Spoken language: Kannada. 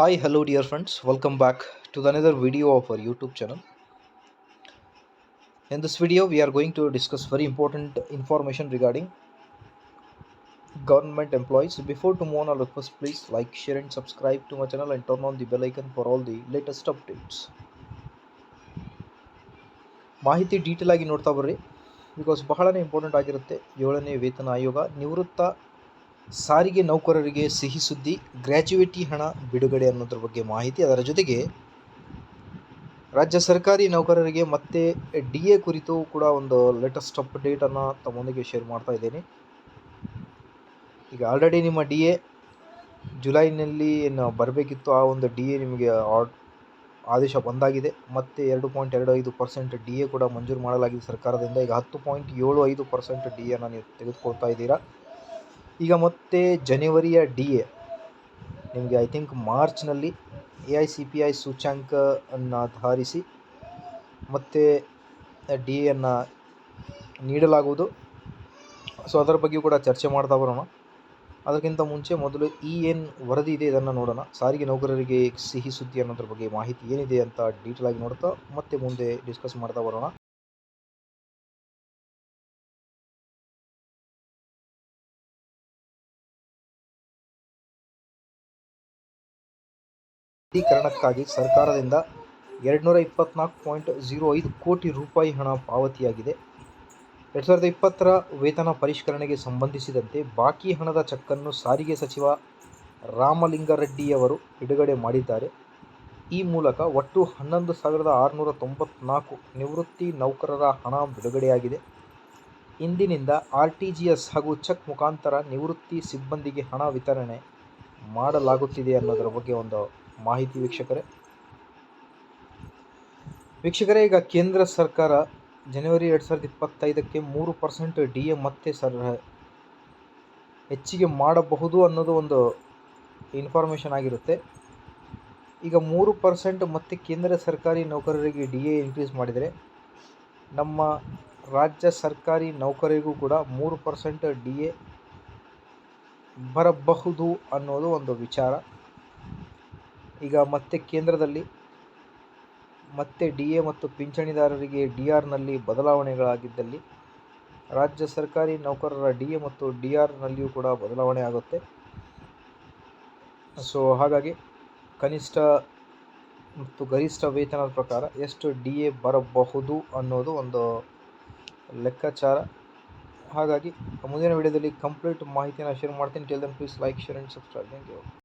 Hi, hello, dear friends. Welcome back to another video of our YouTube channel. In this video, we are going to discuss very important information regarding government employees. Before to move on, I'll request please like, share, and subscribe to my channel and turn on the bell icon for all the latest updates. ಮಾಹಿತಿ ಡೀಟೇಲ್ ಆಗಿ ನೋಡ್ತಾ ಬರ್ರಿ ಬಿಕಾಸ್ ಬಹಳನೇ ಇಂಪಾರ್ಟೆಂಟ್ ಆಗಿರುತ್ತೆ ಏಳನೇ ವೇತನ ಆಯೋಗ ನಿವೃತ್ತ ಸಾರಿಗೆ ನೌಕರರಿಗೆ ಸಿಹಿ ಸುದ್ದಿ ಗ್ರ್ಯಾಜುಯೇಟಿ ಹಣ ಬಿಡುಗಡೆ ಅನ್ನೋದ್ರ ಬಗ್ಗೆ ಮಾಹಿತಿ. ಅದರ ಜೊತೆಗೆ ರಾಜ್ಯ ಸರ್ಕಾರಿ ನೌಕರರಿಗೆ ಮತ್ತೆ ಡಿ ಎ ಕುರಿತು ಕೂಡ ಒಂದು ಲೇಟೆಸ್ಟ್ ಅಪ್ಡೇಟನ್ನು ತಮ್ಮೊಂದಿಗೆ ಶೇರ್ ಮಾಡ್ತಾ ಇದ್ದೇನೆ. ಈಗ ಆಲ್ರೆಡಿ ನಿಮ್ಮ ಡಿ ಎ ಜುಲೈನಲ್ಲಿ ಏನು ಬರಬೇಕಿತ್ತು, ಆ ಒಂದು ಡಿ ಎ ನಿಮಗೆ ಆದೇಶ ಬಂದಾಗಿದೆ. ಮತ್ತೆ ಎರಡು ಪಾಯಿಂಟ್ ಎರಡು ಐದು ಪರ್ಸೆಂಟ್ ಡಿ ಎ ಕೂಡ ಮಂಜೂರು ಮಾಡಲಾಗಿದೆ ಸರ್ಕಾರದಿಂದ. ಈಗ ಹತ್ತು ಪಾಯಿಂಟ್ ಏಳು ಐದು ಪರ್ಸೆಂಟ್ ಡಿ ಎನ ನೀವು ತೆಗೆದುಕೊಳ್ತಾ ಇದ್ದೀರಾ. ಈಗ ಮತ್ತೆ ಜನವರಿಯ ಡಿ ಎ ನಿಮಗೆ ಐ ಥಿಂಕ್ ಮಾರ್ಚ್ನಲ್ಲಿ A I C P I ಸೂಚ್ಯಾಂಕನ್ನು ಆಧರಿಸಿ ಮತ್ತೆ ಡಿ ಎಯನ್ನು ನೀಡಲಾಗುವುದು. ಸೊ ಅದರ ಬಗ್ಗೆ ಕೂಡ ಚರ್ಚೆ ಮಾಡ್ತಾ ಬರೋಣ. ಅದಕ್ಕಿಂತ ಮುಂಚೆ ಮೊದಲು ಈ ಏನು ವರದಿ ಇದೆ ಇದನ್ನು ನೋಡೋಣ. ಸಾರಿಗೆ ನೌಕರರಿಗೆ ಸಿಹಿ ಸುದ್ದಿ ಅನ್ನೋದ್ರ ಬಗ್ಗೆ ಮಾಹಿತಿ ಏನಿದೆ ಅಂತ ಡೀಟೇಲ್ ಆಗಿ ನೋಡ್ತಾ ಮತ್ತೆ ಮುಂದೆ ಡಿಸ್ಕಸ್ ಮಾಡ್ತಾ ಬರೋಣ. ಶುದ್ಧೀಕರಣಕ್ಕಾಗಿ ಸರ್ಕಾರದಿಂದ ಎರಡುನೂರ ಇಪ್ಪತ್ನಾಲ್ಕು ಪಾಯಿಂಟ್ ಝೀರೋ ಐದು ಕೋಟಿ ರೂಪಾಯಿ ಹಣ ಪಾವತಿಯಾಗಿದೆ. ಎರಡು ಸಾವಿರದ ಇಪ್ಪತ್ತರ ವೇತನ ಪರಿಷ್ಕರಣೆಗೆ ಸಂಬಂಧಿಸಿದಂತೆ ಬಾಕಿ ಹಣದ ಚೆಕ್ಕನ್ನು ಸಾರಿಗೆ ಸಚಿವ ರಾಮಲಿಂಗಾರೆಡ್ಡಿಯವರು ಬಿಡುಗಡೆ ಮಾಡಿದ್ದಾರೆ. ಈ ಮೂಲಕ ಒಟ್ಟು ಹನ್ನೊಂದು ಸಾವಿರದ ಆರುನೂರ ತೊಂಬತ್ನಾಲ್ಕು ನಿವೃತ್ತಿ ನೌಕರರ ಹಣ ಬಿಡುಗಡೆಯಾಗಿದೆ. ಇಂದಿನಿಂದ ಆರ್ ಟಿ ಜಿ ಎಸ್ ಹಾಗೂ ಚೆಕ್ ಮುಖಾಂತರ ನಿವೃತ್ತಿ ಸಿಬ್ಬಂದಿಗೆ ಹಣ ವಿತರಣೆ ಮಾಡಲಾಗುತ್ತಿದೆ ಅನ್ನೋದರ ಬಗ್ಗೆ ಒಂದು ಮಾಹಿತಿ ವೀಕ್ಷಕರೇ. ವೀಕ್ಷಕರೇ, ಈಗ ಕೇಂದ್ರ ಸರ್ಕಾರ ಜನವರಿ ಎರಡು ಸಾವಿರದ ಇಪ್ಪತ್ತೈದಕ್ಕೆ ಮೂರು ಪರ್ಸೆಂಟ್ ಡಿ ಎ ಮತ್ತೆ ಸರ್, ಹೆಚ್ಚಿಗೆ ಮಾಡಬಹುದು ಅನ್ನೋದು ಒಂದು ಇನ್ಫಾರ್ಮೇಷನ್ ಆಗಿರುತ್ತೆ. ಈಗ ಮೂರು ಪರ್ಸೆಂಟ್ ಮತ್ತೆ ಕೇಂದ್ರ ಸರ್ಕಾರಿ ನೌಕರರಿಗೆ ಡಿ ಎ ಇನ್ಕ್ರೀಸ್ ಮಾಡಿದರೆ ನಮ್ಮ ರಾಜ್ಯ ಸರ್ಕಾರಿ ನೌಕರರಿಗೂ ಕೂಡ ಮೂರು ಪರ್ಸೆಂಟ್ ಡಿ ಎ ಬರಬಹುದು ಅನ್ನೋದು ಒಂದು ವಿಚಾರ. ಈಗ ಮತ್ತೆ ಕೇಂದ್ರದಲ್ಲಿ ಮತ್ತೆ ಡಿ ಎ ಮತ್ತು ಪಿಂಚಣಿದಾರರಿಗೆ ಡಿ ಆರ್ನಲ್ಲಿ ಬದಲಾವಣೆಗಳಾಗಿದ್ದಲ್ಲಿ ರಾಜ್ಯ ಸರ್ಕಾರಿ ನೌಕರರ ಡಿ ಎ ಮತ್ತು ಡಿ ಆರ್ನಲ್ಲಿಯೂ ಕೂಡ ಬದಲಾವಣೆ ಆಗುತ್ತೆ. ಸೊ, ಹಾಗಾಗಿ ಕನಿಷ್ಠ ಮತ್ತು ಗರಿಷ್ಠ ವೇತನದ ಪ್ರಕಾರ ಎಷ್ಟು ಡಿ ಎ ಬರಬಹುದು ಅನ್ನೋದು ಒಂದು ಲೆಕ್ಕಾಚಾರ. ಹಾಗಾಗಿ ಮುಂದಿನ ವಿಡಿಯೋದಲ್ಲಿ ಕಂಪ್ಲೀಟ್ ಮಾಹಿತಿಯನ್ನು ಶೇರ್ ಮಾಡ್ತೀನಿ. Till then please like share and subscribe thank you